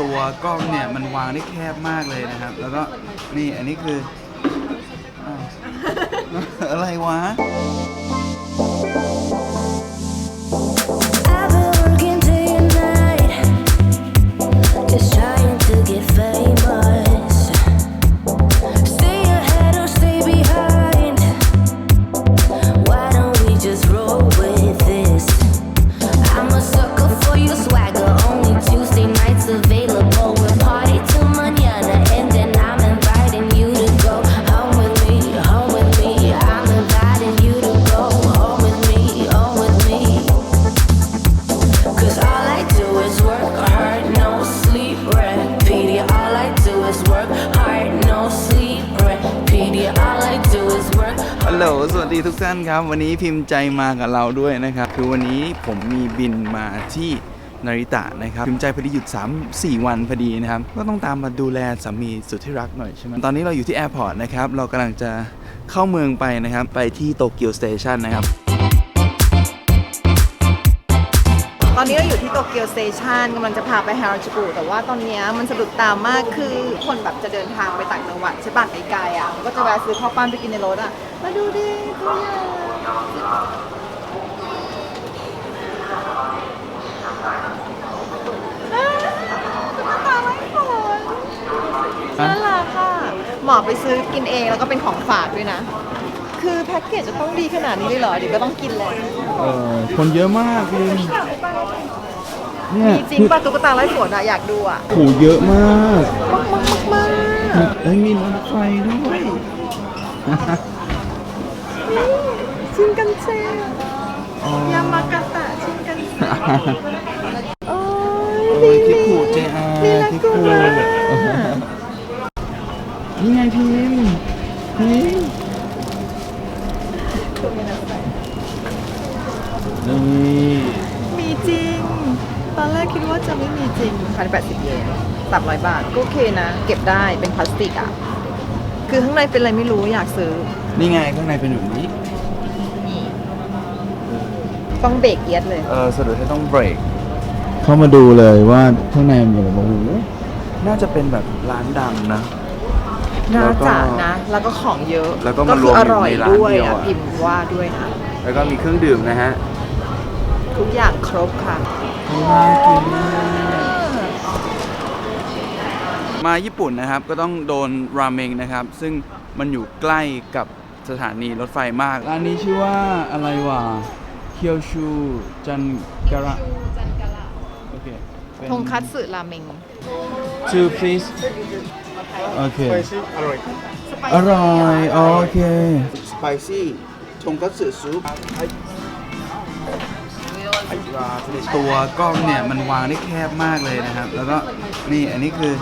ตัวกล้องเนี่ยมันวางได้แคบมากเลยนะครับ แล้วก็นี่อันนี้คืออ้าวอะไรวะ โหล สวัสดีทุกท่านครับ วันนี้พิมพ์ใจมากับเราด้วยนะครับ คือวันนี้ผมมีบินมาที่นาริตะนะครับพิมพ์ใจพอดีหยุด 3 4 วันพอดีนะครับ ก็ต้องตามมาดูแลสามีสุดที่รักหน่อยใช่ไหมตอนนี้เราอยู่ที่แอร์พอร์ตนะครับ เรากำลังจะเข้าเมืองไปนะครับ ไปที่โตเกียวสเตชันนะครับ อนนี้เราอยู่ที่โตเกียวสเตชันกำลังจะพาไปฮาราจูกุแต่ว่าตอนเนี้ยมันสะดุดตามากคือคนแบบจะเดินทางไปต่างจังหวัดใช่ป่ะไกลๆอะมันก็จะแวะซื้อข้าวปั้นไปกินในรถอะ มาดูดิตัวอย่างอ่าตุ๊กตาไม้ฝนน่ารักค่ะเหมาะไปซื้อกินเองแล้วก็เป็นของฝากด้วยนะ คือแพ็กเกจจะต้องดีขนาดนี้เลยเหรอเดี๋ยวก็ต้องกินแหละเออคนเยอะมากพิม เนี่ยมีจริงป่ะตุ๊กตาไร้ฝนอะอยากดูอะโหเยอะมากมากมากมากมากเอ้ยมีรถไฟด้วย ชินกันเซอ๋อยามากาตะชินกันเซโอ้โอ้ยคิดถูกเจอาลีลาคิดกุถูกระนี่ไงพิมพ์พิมพ์นี่มีจริงตอ นแรกคิดว่าจะไม่มีจริงพันแปดสิบเยนสามร้อยบาทก็โอเคนะ เก็บได้เป็นพลาสติกอะคือข้างในเป็นอะไรไม่รู้อยากซื้อ นี่ไงข้างในเป็นแบบนี้นี่ต้องเบรกเอียดเลย เออสะดุดให้ต้องเบรก เข้ามาดูเลยว่าข้างในมีอะไรบ้างโอ้โหน่าจะเป็นแบบร้านดังนะ น่าแล้วก็จะนะ แล้วก็ของเยอะแล้วก็มารคืวมออยู่ร่อยในร้านด้วยเดียวอะอะ พิมพ์ว่าด้วยนะ แล้วก็มีเครื่องดื่มนะฮะ ทุกอย่างครบค่ะ น่ากินมากมาญี่ปุ่นนะครับก็ต้องโดนราเมงนะครับ ซึ่งมันอยู่ใกล้กับสถานีรถไฟมาก ร้านนี้ชื่อว่าอะไรวะเคียวชูจันการะโอเคเป็น ทงคัตสึราเมง two please โอเคสไปซี่อร่อย อร่อย โอเคสไปซี่ทงคัตสึซุป ตัวกล้องเนี่ยมันวางได้แคบมากเลยนะครับ แล้วก็นี่อันนี้คือ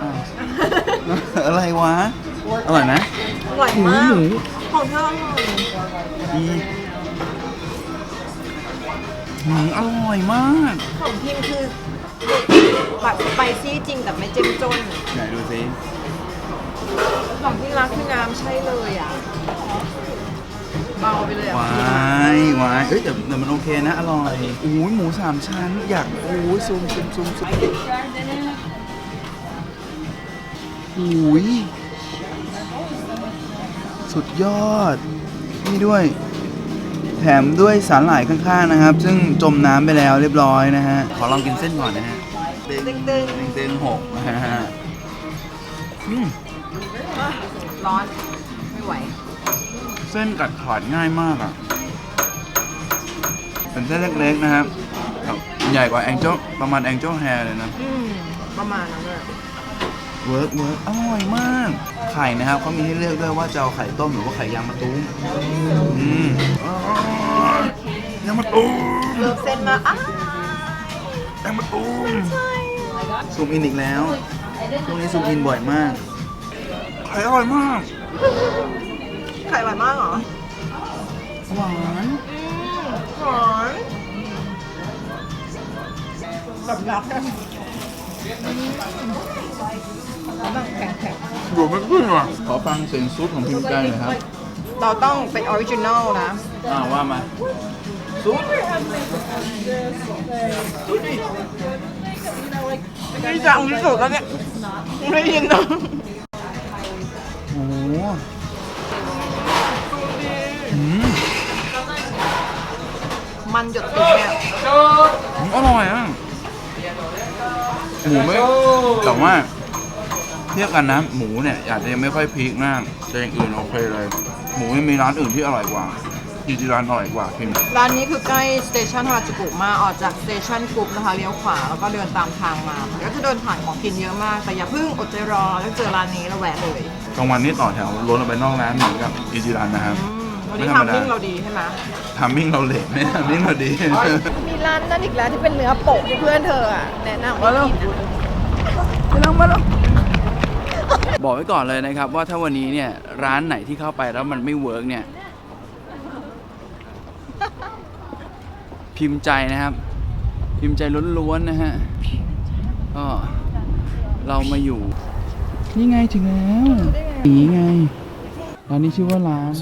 อ้าวอะไรวะ อร่อยไหมอร่อยหมูมากหมูของเธออร่อยดีหืมอร่อยมากของพิมพ์คือแบบสไปซี่จริงแต่ไม่เจ้มจน ไหนดูสิของที่รักคือน้ำใช่เลยอะ เบาไปเลยอะวา ยวายเอ้ยแต่แต่มันโอเคนะอร่อยโอ้ยหมูสามชั้น อยากโอ้ยซูมซูมซูมซูมโอ้ยสุดยอด นี่ด้วย แถมด้วยสาหร่ายข้างๆนะครับ ซึ่งจมน้ำไปแล้วเรียบร้อยนะฮะ ขอลองกินเส้นก่อนนะฮะตึงตึงเด้งๆหกนะฮะอืมร้อน ไม่ไหว เส้นกัดขาดง่ายมากอะ เป็นเส้นเล็กๆนะครับแต่ใหญ่กว่าแองเจิลประมาณแองเจิลแฮร์เลยนะ อืมประมาณนั้นเลยเวิร์กเวิร์กอร่อยมาก ไข่นะครับเขามีให้เลือกด้วยว่าจะเอาไข่ต้มหรือว่าไข่ยางมะตูมอืมอร่อยยางมะตูมเลิฟเส้นมาอ้าแองมะตูมซูมอินอีกแล้วช่วงนี้ซูมอินบ่อยมาก ไข่อร่อยมาก ไข่หวานมากเหรอหวาน อืมหวานแบบรักนะแบบแข็งดูไม่ขึ้นว่ะขอฟังเสียงซุปของพิมพ์ใจหน่อยครับๆเราต้องเป็นออริจินอลนะ อ่าว่ามาซุป นี่จังที่สุดแล้วเนี่ยไม่ยินนะ มันหยดติดเนี่ยอร่อยอะหมูไม่แต่ว่าเทียบกันนะ หมูเนี่ยอาจจะยังไม่ค่อยพีคมากแต่อย่างอื่นโอเคเลย หมูยังมีร้านอื่นที่อร่อยกว่าจริงๆร้านอร่อยกว่าพิมร้านนี้คือใกล้สเตชันฮาราจูกุมากออกจากสเตชันกรุ๊ปนะคะเลี้ยวขวาแล้วก็เดินตามทางมามันก็จะเดินผ่านของกินเยอะมาก แต่อย่าเพิ่งอดใจรอแล้วเจอร้านนี้แล้วแวะเลย กลางวันนี่ต่อแถวล้นออกไปนอกร้านเหมือนกับอิจิรันนะครับ อืม วันนี้ไม่ธรรมดาทำมิ่งเราดีใช่ไหมทามมิ่งเราเลทไม่ทามมิ่งเราดีมีร้านนั่นอีกร้านที่เป็นเนื้อโปะที่เพื่อนเธออะแนะนำมาแล้วกินอะมาแล้วมาแล้วบอกไว้ก่อนเลยนะครับ ว่าถ้าวันนี้เนี่ยร้านไหนที่เข้าไปแล้วมันไม่เวิร์กเนี่ย พิมพ์ใจนะครับ พิมพ์ใจล้วนๆนะฮะก็เรามาอยู่ นี่ไงถึงแล้วนี่ไงร้านนี้ชื่อว่าร้าน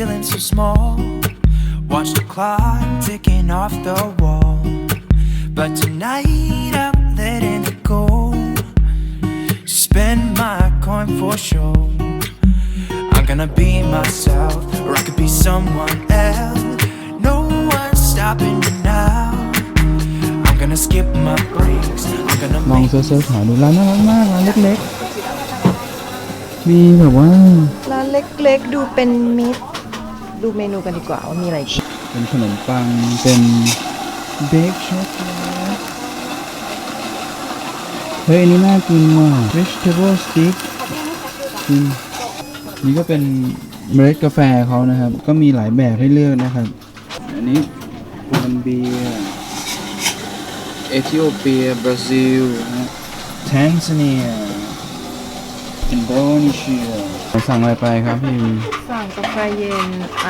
feeling so small. Watch the clock ticking off the wall. But tonight I'm letting it go. Spend my coin for sure. I'm gonna be myself, or I could be someone else. No one's stopping me now. I'm gonna skip my breaks. I'm gonna ลอง make เซิร์ชๆหาดูร้านน่ารักมากร้านเล็กๆ มีแบบว่า ร้านเล็กๆ ดูเป็นมิตร ดูเมนูกันดีกว่าว่ามีอะไรกินเป็นขนมปัง เป็นเบคช็อกโกแลตเฮ้ยอันนี้น่ากินว่ะ vegetable stick อืมนี่ก็เป็นเมล็ดกาแฟเขานะครับ ก็มีหลายแบบให้เลือกนะครับ อันนี้โคลัมเบีย เอธิโอเปีย บราซิลแทนซาเนียอินโดนีเซียสั่งอะไรไปครับพี่ สั่งกาแฟเย็นไอ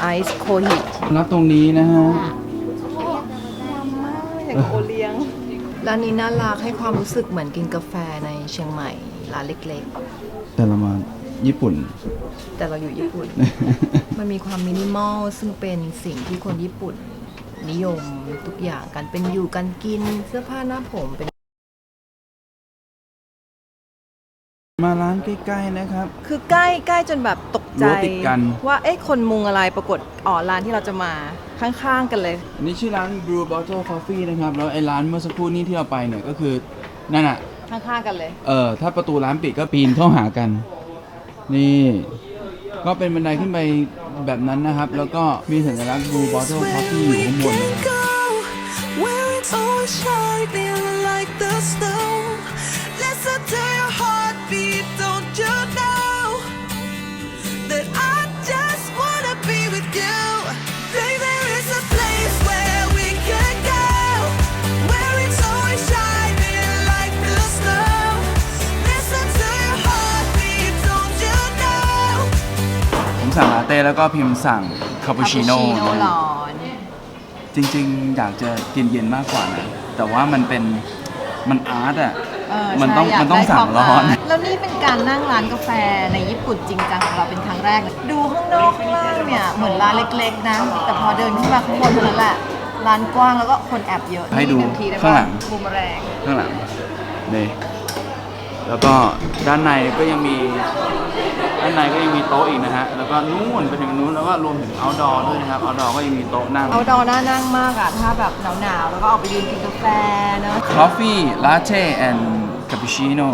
ไอซ์โคฮิรับตรงนี้นะฮะอย่างกับโอเลี้ยงร้านนี้น่ารักให้ความรู้สึกเหมือนกินกาแฟในเชียงใหม่ร้านเล็กแต่เรามาญี่ปุ่นๆแต่เราอยู่ญี่ปุ่น มันมีความมินิมอลซึ่งเป็นสิ่งที่คนญี่ปุ่นนิยมทุกอย่างการเป็นอยู่การกินเสื้อผ้าหน้าผมเป็น มาร้านใกล้ๆนะครับ คือใกล้ใกล้จนแบบตกใจรั้วติดกัน ว่าเอ๊ะคนมุงอะไรปรากฏอ๋อร้านที่เราจะมาข้างๆกันเลย อันนี้ชื่อร้าน Brew Bottle Coffee นะครับ แล้วไอ้ร้านเมื่อสักครู่นี้ที่เราไปเนี่ยก็คือนั่นอะ ข้างๆกันเลย เออถ้าประตูร้านปิดก็ปีนเข้าหากัน นี่ ก็เป็นบันไดขึ้นไปแบบนั้นนะครับ แล้วก็มีสัญลักษณ์ Brew Bottle Coffee อยู่ข้างบนนะครับ go where it's always shining like the snow. ผมสั่งลาเต้แล้วก็พิมพ์สั่งคาปูชิโน่คาปูชิโน่ร้อน จริงๆ อยากจะกินเย็นมากกว่านะ แต่ว่ามันเป็นมันอาร์ตอะ เออมันต้องใช่ยากมันต้องได้สั่งความร้อนาแล้วนี่เป็นการนั่งร้านกาแฟในญี่ปุ่นจริงจังของเราเป็นครั้งแรกเลยดูข้างนอกข้างล่างเนี่ยเหมือนร้านเล็กๆนะ แต่พอเดินขึ้นมาข้างบนเท่านั้นแหละ ร้านกว้างแล้วก็คนแอบเยอะให้ดูนี่ทีได้ข้างปะหลัง บูมแรงข้างหลังนี่ แล้วก็ด้านในก็ยังมีด้านในก็ยังมีโต๊ะอีกนะฮะ แล้วก็นู่นไปถึงนู้นแล้วก็รวมถึง outdoor ด้วยนะครับ outdoor ก็ยังมีโต๊ะนั่ง เอาดอน่านั่งมากอะถ้าแบบหนาวๆ แล้วก็ออกไปยืนกินกาแฟเนอะ coffee latte and cappuccino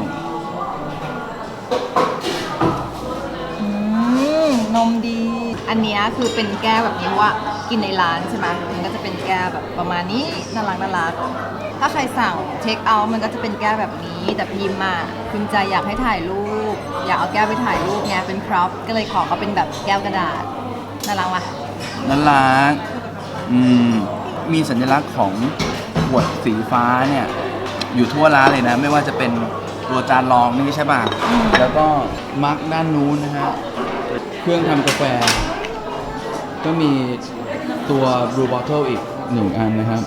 อืมนมดี อันเนี้ยคือเป็นแก้วแบบนี้ว่ากินในร้านใช่ไหมมันก็จะเป็นแก้วแบบประมาณนี้น่ารักน่ารัก ถ้าใครสั่งเทคเอาท์มันก็จะเป็นแก้วแบบนี้ แต่พิมพ์มาพิมพ์ใจอยากให้ถ่ายรูป อยากเอาแก้วไปถ่ายรูปไงเป็นพร็อพก็เลยขอเขาเป็นแบบแก้วกระดาษน่ารักว่ะน่ารักอืมมีสัญลักษณ์ของขวดสีฟ้าเนี่ย อยู่ทั่วร้านเลยนะ ไม่ว่าจะเป็นตัวจานรองนี่ใช่ป่ะ แล้วก็มาร์กด้านนู้นนะฮะ เครื่องทำกาแฟ ก็มีตัว Blue Bottle อีกหนึ่งอันนะครับ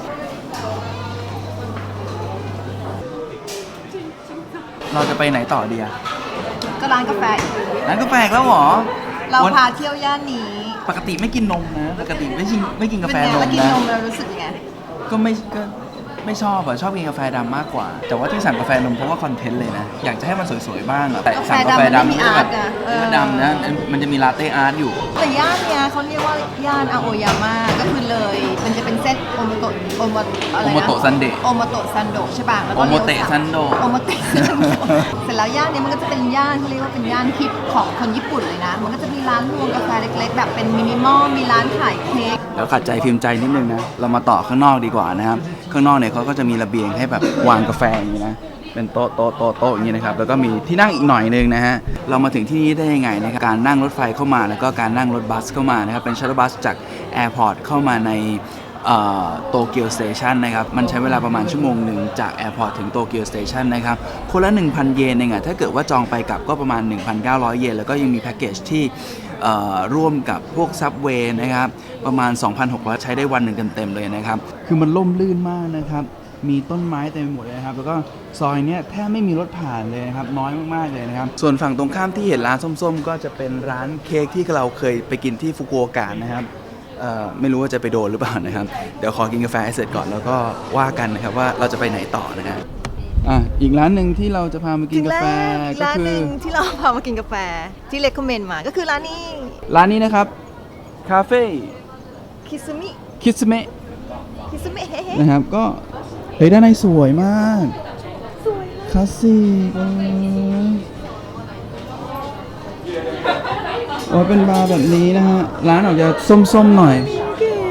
เราจะไปไหนต่อดีอะก็ร้านกาแฟอีกร้านกาแฟอีกแล้วเหรอเราวันพาเที่ยวย่านนี้ปกติไม่กินนมนะ ปกติไม่กินไม่กินกาแฟเป็นไงนมแล้วกินนะ นมเรารู้สึกยังไง ก็ไม่ก็ ไม่ชอบอะชอบกินกาแฟดำมากกว่า แต่ว่าที่สั่งกาแฟนมเพราะว่าคอนเทนต์เลยนะ อยากจะให้มันสวยๆบ้างอะแต่สั่งกาแฟดำกาแฟดำมันไม่มีก็แบบอาร์ตนะเออมันดำนะมันจะมีลาเต้อาร์ตอยู่ แต่ย่านเนี้ยเขาเรียกว่าย่านอาโอยาม่าก็คือเลย มันจะเป็นเส้นโอโมโตะโอโมอะไรนะโอโมโตะซันเดะโอโมโตะซันโดะใช่ป่ะแล้วก็โอโมเตะซันโดะโอโมเตะซันโดะเสร็จแล้วย่านเนี้ยมันก็จะเป็นย่านเขาเรียกว่าเป็นย่านฮิตของคนญี่ปุ่นเลยนะ มันก็จะมีร้านรวงกาแฟเล็กๆ แบบเป็นมินิมอลมีร้านขายเค้กแล้วขัดใจพิมพ์ใจนิดนึงนะเรามาต่อข้างนอกดีกว่านะครับ ข้างนอกเนี่ยเขาก็จะมีระเบียงให้แบบวางกาแฟอย่างนี้นะเป็นโต๊ะโต๊ะโต๊ะโต๊ะอย่างนี้นะครับแล้วก็มีที่นั่งอีกหน่อยนึงนะฮะเรามาถึงที่นี่ได้ยังไงนะครับการนั่งรถไฟเข้ามาแล้วก็การนั่งรถบัสเข้ามานะครับเป็นชัตเตอร์บัสจากแอร์พอร์ตเข้ามาในโตเกียวสเตชันนะครับ มันใช้เวลาประมาณชั่วโมงหนึ่งจากแอร์พอร์ตถึงโตเกียวสเตชันนะครับ คนละ 1,000 เยนเองอะถ้าเกิดว่าจองไปกลับก็ประมาณ 1,900 เยน แล้วก็ยังมีแพ็กเกจที่ ร่วมกับพวกซับเวย์นะครับประมาณ 2,600 ใช้ได้วันหนึ่งเต็มๆเลยนะครับ คือมันล่มลื่นมากนะครับมีต้นไม้เต็มไปหมดเลยนะครับ แล้วก็ซอยเนี้ยแทบไม่มีรถผ่านเลยนะครับ น้อยมากๆเลยนะครับ ส่วนฝั่งตรงข้ามที่เห็นร้านส้มๆ ก็จะเป็นร้านเค้กที่เราเคยไปกินที่ฟุกุโอกะนะครับไม่รู้ว่าจะไปโดนหรือเปล่านะครับ เดี๋ยวขอกินกาแฟให้เสร็จก่อนแล้วก็ว่ากันนะครับว่าเราจะไปไหนต่อนะครับ อะอีกร้านหนึ่งที่เราจะพามากินกาแฟอีกก็ร้านคืหอ นึ่งที่เราพามากินกาแฟที่เล c ก m เมนมาก็คือร้านนี้ร้านนี้นะครับ คาเฟ่คิซุมิคิสเมะคิซุมิเฮ้เฮ้นะครับ ก็เฮ้ยด้านในสวยมากสวยคลาสสิกเออโอ้ยเป็นบาร์แบบนี้นะฮะ ร้านออกจะส้มๆหน่อย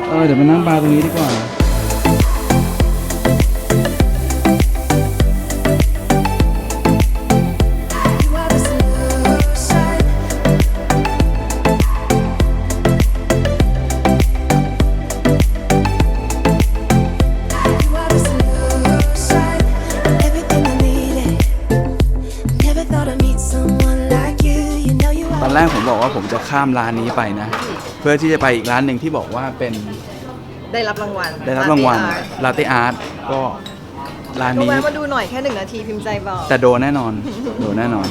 เออเดี๋ยวไปนั่งบาร์ตรงนี้ดีกว่า ผมบอกว่าผมจะข้ามร้านนี้ไปนะ เพื่อที่จะไปอีกร้านหนึ่งที่บอกว่าเป็นได้รับรางวัลได้รับรางวัล Latte Art ลาเต้อาร์ตก็ร้านก็นี้แวะมาดูหน่อยแค่หนึ่งนาทีพิมพ์ใจบอกแต่โดนแน่นอน โดนแน่นอน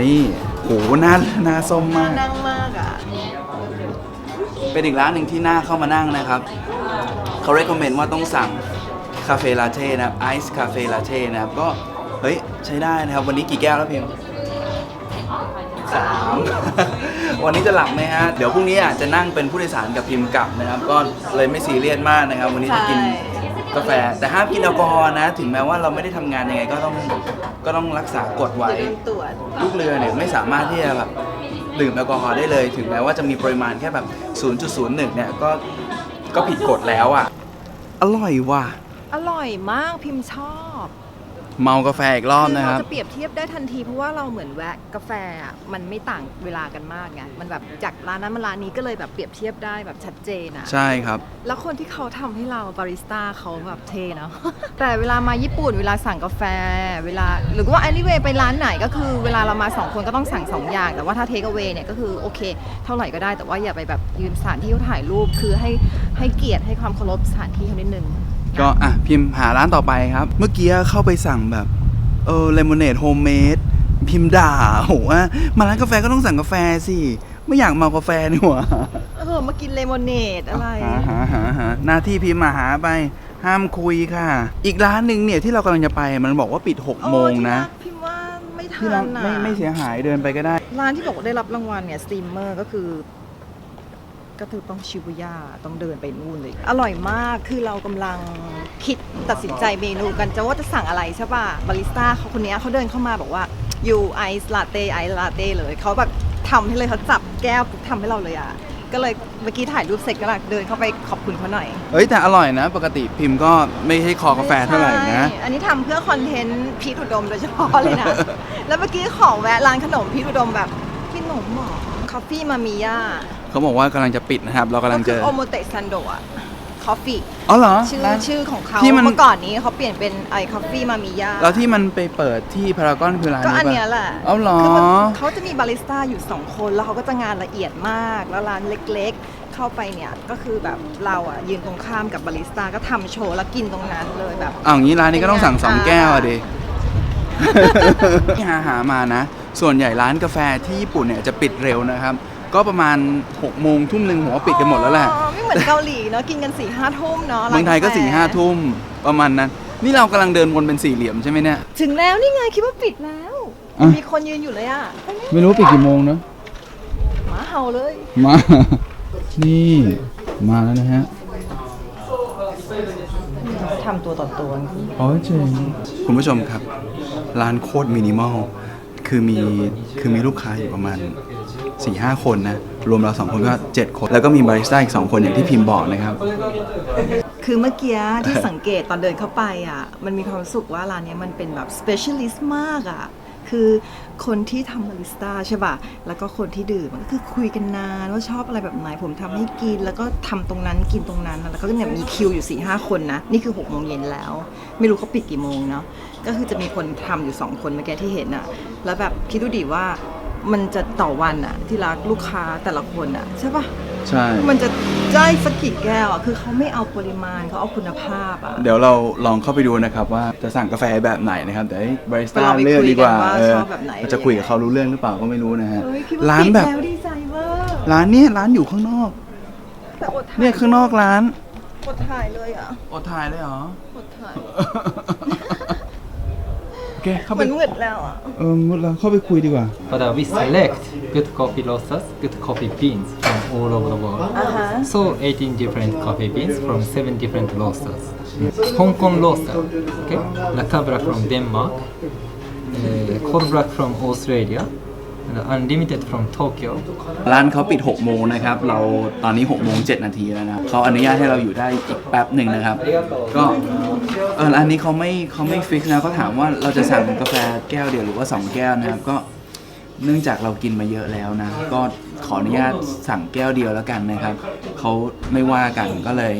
นี่โหหน้าหน้าส้มมากนั่งมากอะเป็นอีกร้านหนึ่งที่น่าเข้ามานั่งนะครับเขา recommend ว่าต้องสั่งคาเฟ่ลาเต้นะครับไอซ์คาเฟ่ลาเต้นะครับก็เฮ้ยใช้ได้นะครับ วันนี้กี่แก้วแล้วพิมพ์สาม วันนี้จะหลับไหมฮะ เดี๋ยวพรุ่งนี้อาจจะนั่งเป็นผู้โดยสารกับพิมพ์กลับนะครับ ก็เลยไม่ซีเรียสมากนะครับ วันนี้จะกินใช่กาแฟ แต่ห้ามกินแอลกอฮอล์นะ ถึงแม้ว่าเราไม่ได้ทำงานยังไงก็ต้องก็ต้องรักษากฎไว้อย่าลืมตรวจลูกเรือเนี่ยไม่สามารถที่จะแบบดื่มแอลกอฮอล์ได้เลย ถึงแม้ว่าจะมีปริมาณแค่แบบ 0.01 เนี่ยก็ก็ผิดกฎแล้วอะ อร่อยว่ะ อร่อยมากพิมพ์ชอบ เมากาแฟอีกรอบนะคเรารับจะเปรียบเทียบได้ทันทีเพราะว่าเราเหมือนแวะกาแฟอะมันไม่ต่างเวลากันมากไงมันแบบจากร้านนั้นมาร้านนี้ก็เลยแบบเปรียบเทียบได้แบบชัดเจนอะใช่ครับ แล้วคนที่เขาทำให้เราบาริสต้าเขาแบบเท่เนาะ แต่เวลามาญี่ปุ่นเวลาสั่งกาแฟ เวลาหรือว่า anyway ไปร้านไหนก็คือเวลาเรามาสองคนก็ต้องสั่งสองอย่าง แต่ว่าถ้า take away เนี่ยก็คือโอเค เท่าไหร่ก็ได้แต่ว่าอย่าไปแบบยืมสถานที่เขาถ่ายรูปคือให้ให้เกียรติให้ความเคารพสถานที่เขานิดนึง ก็อะพิมพ์หาร้านต่อไปครับ เมื่อกี้เข้าไปสั่งแบบเออเลมอนเนดโฮมเมดพิมพ์ด่าโหว่ามาร้านกาแฟก็ต้องสั่งกาแฟสิ ไม่อยากเมากาแฟนี่หว่าเออมากินเลมอนเนดอะไรหาหาหาหาหน้าที่พิมพ์มาหาไป ห้ามคุยค่ะ อีกร้านหนึ่งเนี่ยที่เรากำลังจะไปมันบอกว่าปิด6โมงนะโอ้ที่รักพิมพ์ว่าไม่ทัที่ร้านนอะไม่ไม่เสียหายเดินไปก็ได้ ร้านที่บอกว่าได้รับรางวัลเนี่ยสตรีมเมอร์ก็คือ ก็คือต้องชิบุย่าต้องเดินไปนู่นเลย อร่อยมากคือเรากำลังคิดตัดสินใจเมนูกันจะว่าจะสั่งอะไรใช่ป่ะบาริสต้าเขาคนเนี้ยเขาเดินเข้ามาบอกว่าอยู่ไอซ์ลาเต้ไอซ์ลาเต้เลยเขาแบบทำให้เลยเขาจับแก้วปุ๊บทำให้เราเลยอะก็เลยเมื่อกี้ถ่ายรูปเสร็จก็เลยเดินเข้าไปขอบคุณเขาหน่อย เอ้ยแต่อร่อยนะ ปกติพิมพ์ก็ไม่ให้คอกาแฟเท่าไหร่นะ ใช่อันนี้ทำเพื่อคอนเทนต์พีทอุดมโดยเฉพาะเลยนะ แล้วเมื่อกี้ขอแวะร้านขนมพีทอุดมแบบขนมหมอ คอฟฟี่มามิยาเขาบอกว่ากำลังจะปิดนะครับ เรากำลังก็เจคืออโอโมเตซันโดะคอฟฟี่อ๋อเหรอชื่อร้าน ชื่อของเขาที่มัน เมื่อก่อนนี้เขาเปลี่ยนเป็นไอคอฟฟี่มามิยาแล้วที่มันไปเปิดที่พารากอนคือร้านก็นี้อันปะเนี้ยแหละเอาเหรอ คือมันเขาจะมีบาริสต้าอยู่สองคนแล้วเขาก็จะงานละเอียดมาก แล้วร้านเล็กๆ เข้าไปเนี่ยก็คือแบบเราอะยืนตรงข้ามกับบาริสต้าก็ทำโชว์แล้วกินตรงนั้นเลยแบบ เอาอย่างนี้ร้านนี้ก็ต้องสั่งสองอ่าแก้วอะดิที่หาหามานะ ส่วนใหญ่ร้านกาแฟที่ญี่ปุ่นเนี่ยจะปิดเร็วนะครับ ก็ประมาณ6โมงทุ่มหนึ่งผมว่าปิดกันหมดแล้วแหละอ๋อไม่เหมือนเกาหลีเนาะกินกันสี่ห้าทุ่มเนาะเมืองไทยก็ร้นสี่แฟห้าทุ่มประมาณนั้น นี่เรากำลังเดินวนเป็นสี่เหลี่ยมใช่ไหมเนี่ย ถึงแล้วนี่ไงคิดว่าปิดแล้วอะมีคนยืนอยู่เลยอะไม่รู้ปิดกี่โมงเนาะหมาเห่าเลย มา นี่มาแล้วนะฮะทำตัวต่อตัว อ๋อเจ๋งคุณผู้ชมครับ ร้านโคตรมินิมอล คือมีคือมีลูกค้าอยู่ประมาณ4 5คนนะ รวมเราสองคนก็ 7 คน แล้วก็มีบาริสต้าอีก 2 คนอย่างที่พิมพ์บอกนะครับ คือเมื่อกี้ที่สังเกตตอนเดินเข้าไปอะ มันมีความรู้สึกว่าร้านนี้มันเป็นแบบ specialist มากอะ คือ คนที่ทำบาริสต้าใช่ป่ะ แล้วก็คนที่ดื่มก็คือคุยกันนานว่าชอบอะไรแบบไหน ผมทำให้กิน แล้วก็ทำตรงนั้นกินตรงนั้น แล้วก็เนี่ยมีคิวอยู่4ี่ห้าคนนะ นี่คือ6กโมงเย็นแล้ว ไม่รู้เขาปิดกี่โมงเนาะ ก็คือจะมีคนทำอยู่ 2 คนเมื่อกี้ที่เห็นอะแล้วแบบคิดดูดิว่ามันจะต่อวันอะที่รักลูกค้าแต่ละคนอะใช่ป่ะ ใช่ มันจะได้สักกี่แก้วอะ คือเขาไม่เอาปริมาณเขาเอาคุณภาพอะ เดี๋ยวเราลองเข้าไปดูนะครับว่าจะสั่งกาแฟแบบไหนนะครับเดี๋ยวให้บาริสต้าเราไปเลือกดีกว่าคุยกันว่าเออชอบแบบไหน จะคุยกับเขารู้เรื่องหรือเปล่าก็ไม่รู้นะฮะเฮ้ยคิดว่าร้านปิดแบบแล้วดีใจเวอร์ร้านเนี้ยร้านอยู่ข้างนอก แต่อดถ่ายเนี่ยข้างนอกร้านอดถ่ายเลยอะอดถ่ายเลยเหรอ อดถ่ายโอเคเข้าเหไปมือนมืดแล้วอะ เออมุดแล้วเข้าไปคุยดีกว่า But uh, we select good coffee roasters, good coffee beans from all over the world. อ่าฮะ So 18 different coffee beans from 7 different roasters. Hong Kong roaster, okay? Lacta black from Denmark, uh, cold black from Australia, and unlimited from Tokyo. ร้านเขาปิด 6 โมงนะครับ เราตอนนี้ 6 โมง 7 นาทีแล้วนะครับเขาอนุญาตให้เราอยู่ได้อีกแป๊บหนึ่งนะครับ ก็เออร้านนี้เขาไม่เขาไม่ฟิกนะเขาถามว่าเราจะสั่งกาแฟแก้วเดียวหรือว่า 2 แก้วนะครับ ก็เนื่องจากเรากินมาเยอะแล้วนะ ก็ ขออนุญาตสั่งแก้วเดียวแล้วกันนะครับ เขาไม่ว่ากันก็เลย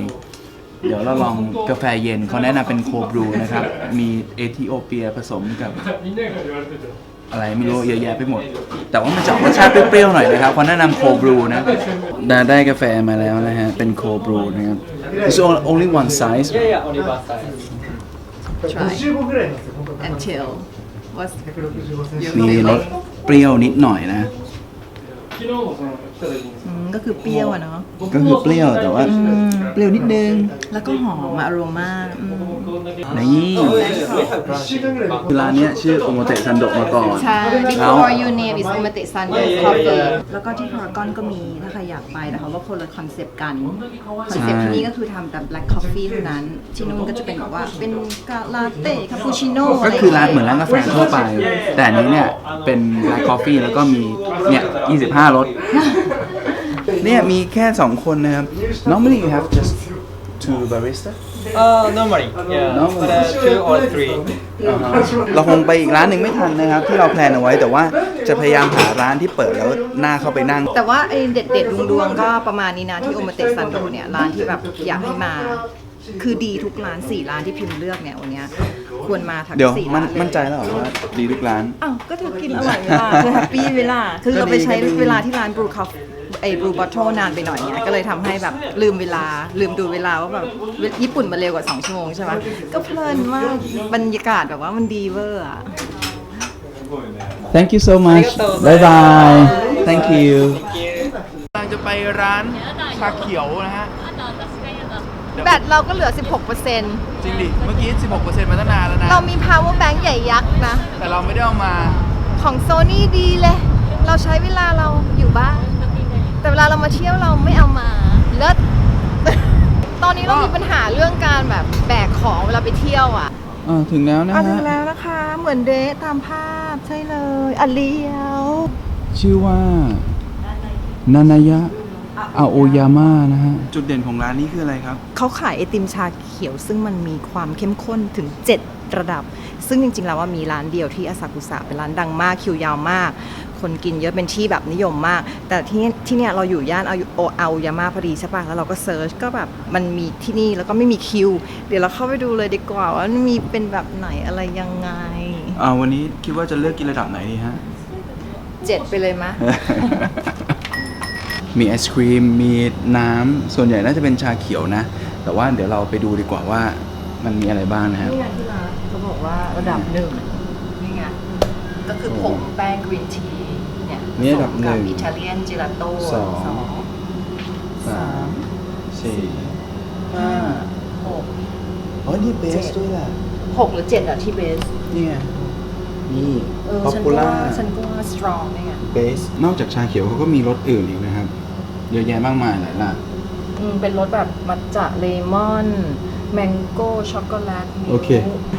เดี๋ยวเราลองกาแฟเย็นเขาแนะนำเป็นโคบรูนะครับ มีเอธิโอเปียผสมกับ อะไรไม่รู้เยอะแยะไปหมด แต่ว่ามันจะออกรสชาติเปรี้ยวๆหน่อยนะครับเขาแนะนำโคบรูนะได้ได้กาแฟมาแล้วนะฮะ เป็นโคบรูนะครับ It's only one size yeah, only one size. try and chill what's มีรสเปรี้ยวนิดหน่อยนะ อืมก็คือเปรี้ยวอะเนาะก็คือเปรี้ยวแต่ว่าเปรี้ยวนิดนึง แล้วก็หอมอะอโรมาอืม นี่คือร้านเนี้ยชื่อโอโมเตะซันโดะมาก่อน ใช่แล้ว before you name is Umate Sunday Coffee แล้วก็ที่พารากอนก็มีถ้าใครอยากไปแต่เขาว่าคนละคอนเซปต์กัน คอนเซปต์ที่นี่ก็คือทำแต่ black coffee เท่านั้น ที่นู่นก็จะเป็นแบบว่าเป็นกาลาเต้คาปูชิโน่ก็คือร้านเหมือนร้านกาแฟทั่วไป แต่อันนี้เนี่ยเป็น black coffee แล้วก็มีเนี่ย 25รสเนี่ยมีแค่ 2 คนนะครับ normally you have just two barista Uh, normally, yeah, Normally. but, uh, two or three. เราคงไปอีกร้านหนึ่งไม่ทันนะครับ ที่เราแพลนเอาไว้แต่ว่าจะพยายามหาร้านที่เปิดแล้วหน้าเข้าไปนั่ง แต่ว่าไอ้เด็ดเด็ดดวงดวงๆก็ประมาณนี้นะที่โอมาเตซันโดเนี่ยร้านที่แบบอยากให้มา คือดีทุกร้านสี่ร้านที่พิมพ์เลือกเนี่ยวันเนี้ยควรมาทั้งเดี๋ยวสี่มันร้านเลยมั่นใจแล้วเหรอว่าดีทุกร้าน อ้าวก็เธอกินอร่อยเวลาเธอแฮปปี้เวลาคือเราไปใช้ก็ดีเวลาที่ร้านบรูคอฟ ไอ้บรูบอทโทนานไปหน่อยเนี่ยก็เลยทำให้แบบลืมเวลาลืมดูเวลาว่าแบบญี่ปุ่นมันเร็วกว่า 2 ชั่วโมงใช่ไหมก็เพลินมากบรรยากาศแบบว่ามันดีเวอร์อะ Thank you so much Bye bye Thank you กำลังจะไปร้านชาเขียวนะฮะ แบตเราก็เหลือ 16%จริงดิ เมื่อกี้ 16%มาตั้งนานแล้วนะ เรามี power bank ใหญ่ยักษ์นะ แต่เราไม่ได้เอามา ของโซนี่ดีเลย เราใช้เวลาเราอยู่บ้าน แต่เวลาเรามาเที่ยวเราไม่เอามาเลิศตอนนี้เรามีปัญหาเรื่องการแบบแบกของเวลาไปเที่ยวอะอ่าถึงแล้วนะอะฮะถึงแล้วนะคะ เหมือนเดทตามภาพใช่เลยอะเลี้ยวชื่อว่า นานายะอาโอยาม่านะฮะ จุดเด่นของร้านนี้คืออะไรครับ เขาขายไอติมชาเขียว ซึ่งมันมีความเข้มข้นถึง 7 ระดับ ซึ่งจริงๆแล้วว่ามีร้านเดียวที่อาซากุสะเป็นร้านดังมากคิวยาวมาก คนกินเยอะเป็นที่แบบนิยมมาก แต่ที่ที่เนี่ยเราอยู่ย่านเอาโอเอายาม่าพอดีใช่ปะแล้วเราก็เซิร์ชก็แบบมันมีที่นี่แล้วก็ไม่มีคิว เดี๋ยวเราเข้าไปดูเลยดีกว่าว่ามันมีเป็นแบบไหนอะไรยังไงอ่าวันนี้คิดว่าจะเลือกกินระดับไหนดีฮะเจ็ดไปเลยมะ มีไอศครีมมีน้ำส่วนใหญ่น่าจะเป็นชาเขียวนะ แต่ว่าเดี๋ยวเราไปดูดีกว่าว่ามันมีอะไรบ้างนะครับนี่ไงที่ร้านเขาบอกว่าระดับหนึ่งนี่ไงก็คือผงแป้งกรีนทีเนี่ยนี่อันดับหนึ่งอิตาเลียนเจลาโต้สองสามสี่ห้าหกอ๋อนี่เบเจ็สดด้วยล่ะหกหรือเจ็ดอะที่เบสเนี่ยนี่เออป๊อปฉันปูก็ล่าว่าฉันก็ว่าสตรองเนี่ยเบสนอกจากชาเขียวเขาก็มีรสอื่นอีกนะครับ เยอะแยะมากมายหลายล่ะอืมเป็นรสแบบมัทฉะเลมอนแมงโก้ช็อกโกแลตโอเค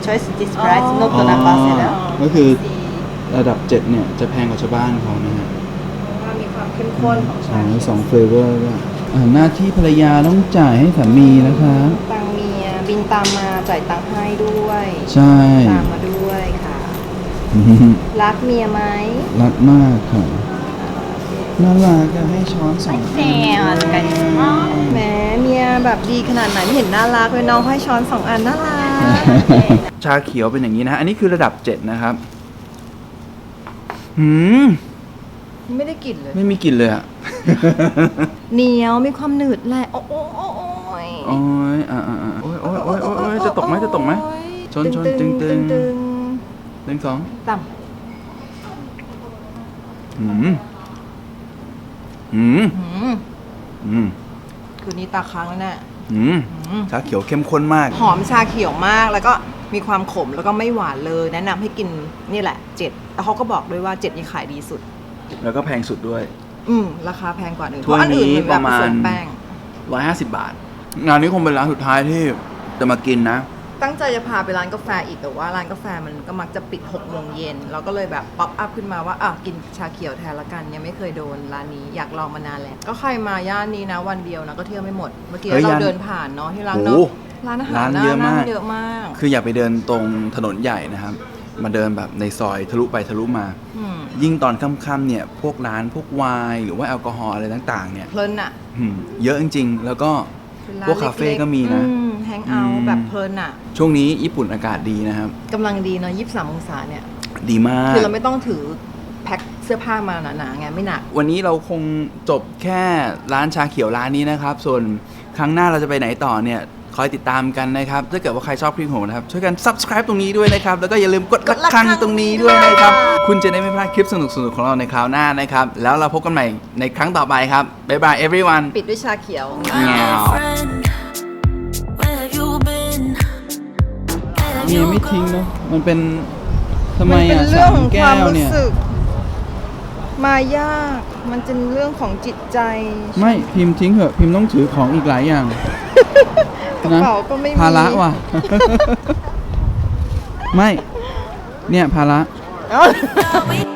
choice this price no to na base แล้วก็คือ ระดับ7เนี่ยจะแพงกว่าชาวบ้านเขานะฮะว่ามีความเข้มข้นของสอชางสองเฟเวอร์ก็อ่าหน้าที่ภรรยาต้องจ่ายให้สามีนะครับตังเมียบินตามมาจ่ายตังค์ให้ด้วยใช่ ตามมาด้วยค่ะ รักเมียไหมรักมากค่ะน่ารักอะให้ช้อนสองอันแหมเมียแบบดีขนาดไหนไม่เห็นน่ารักเลยน้องให้ช้อนสองอันน่ารัก ชาเขียวเป็นอย่างนี้นะฮะอันนี้คือระดับ 7 นะครับ หืมไม่ได้กลิ่นเลย ไม่มีกลิ่นเลยอะเหนียวมีความหนืดแหละโอ้โอ้โอ้โอ้ยโอ้ยอ่าอ่าอ่าโอ้ยโอ้ยโอ้ยโอ้ยโอ้ยจะตกไหมจะตกไหม ชนชนตึงตึง ตึงหนึ่งสองต่หืมหืมำหืมหืมคืนนี้ตาค้างแล้วแน่หื มหืมชาเขียวเข้มข้นมาก หอมชาเขียวมากแล้วก็มีความขมแล้วก็ไม่หวานเลย แนะนำให้กินนี่แหละเจ็ดแล้วเขาก็บอกด้วยว่าเจ็ดนี่ขายดีสุด แล้วก็แพงสุดด้วย อืมราคาแพงกว่าอื่นเพถ้วยราะอันอื่นนี้มันแบบผสประมมาณแป้ง150บาท งานนี้คงเป็นร้านสุดท้ายที่จะมากินนะ ตั้งใจจะพาไปร้านกาแฟอีกแต่ว่าร้านกาแฟมันก็มักจะปิด6กโมงเย็นเราก็เลยแบบป๊อปอัพขึ้นมาว่าอะกินชาเขียวแทนละกันยังไม่เคยโดนร้านนี้อยากลองมานานแล้ว ก็ใครมาย่านนี้นะวันเดียวนะก็เที่ยวไม่หมด เมื่อกี้เฮ้ยเราย่าน เดินผ่านเนาะที่ร้านโอ้เนาะร้านอาหารร้านน่เยอะมาก เยอะมากคืออย่าไปเดินตรงถนนใหญ่นะครับ มาเดินแบบในซอยทะลุไปทะลุมามยิ่งตอนค่ำๆเนี่ย พวกร้านพวกไวน์หรือว่าแอลกอฮอล์อะไรต่างๆ เนี่ยเพลินอะอืมเยอะจริงๆ แล้วก็เป็นร้นพวกคาเฟ่ล็ๆก็มีนะ อื แฮงเอาท์อืมแบบเพลินอะช่วงนี้ญี่ปุ่นอากาศดีนะครับ กำลังดีเนาะยี่สิบสามองศาเนี่ย ดีมาก คือเราไม่ต้องถือแพ็คเสื้อผ้ามาหนาๆไงไม่หนัก วันนี้เราคงจบแค่ร้านชาเขียวร้านนี้นะครับ ส่วนครั้งหน้าเราจะไปไหนต่อเนี่ยคอยติดตามกันนะครับ ถ้าเกิดว่าใครชอบคลิปของผมนะครับ ช่วยกัน subscribe ตรงนี้ด้วยนะครับ แล้วก็อย่าลืมกดกระดระฆัฆังง ตรงนี้ด้วยนะครับ คุณจะได้ไม่พลาดคลิปสนุกๆของเราในคราวหน้านะครับ แล้วเราพบกันใหม่ในครั้งต่อไปครับบ๊ายบาย everyone ปิดด้วยชาเขียว Meow. friend, มี you ไม่ทิ้ง gone? เนาะมันเป็นทำไมมันเป็นอะเรื่อสางมของคแก้วามวรู้เนี่ยสึกมายากมันเป็นเรื่องของจิตใจ ไม่พิมพ์ทิ้งเหอะพิมพ์ต้องถือของอีกหลายอย่างกระเป๋าก็ไม่มีภาระว่ะ ไม่ เนี่ยภาระเอ้า We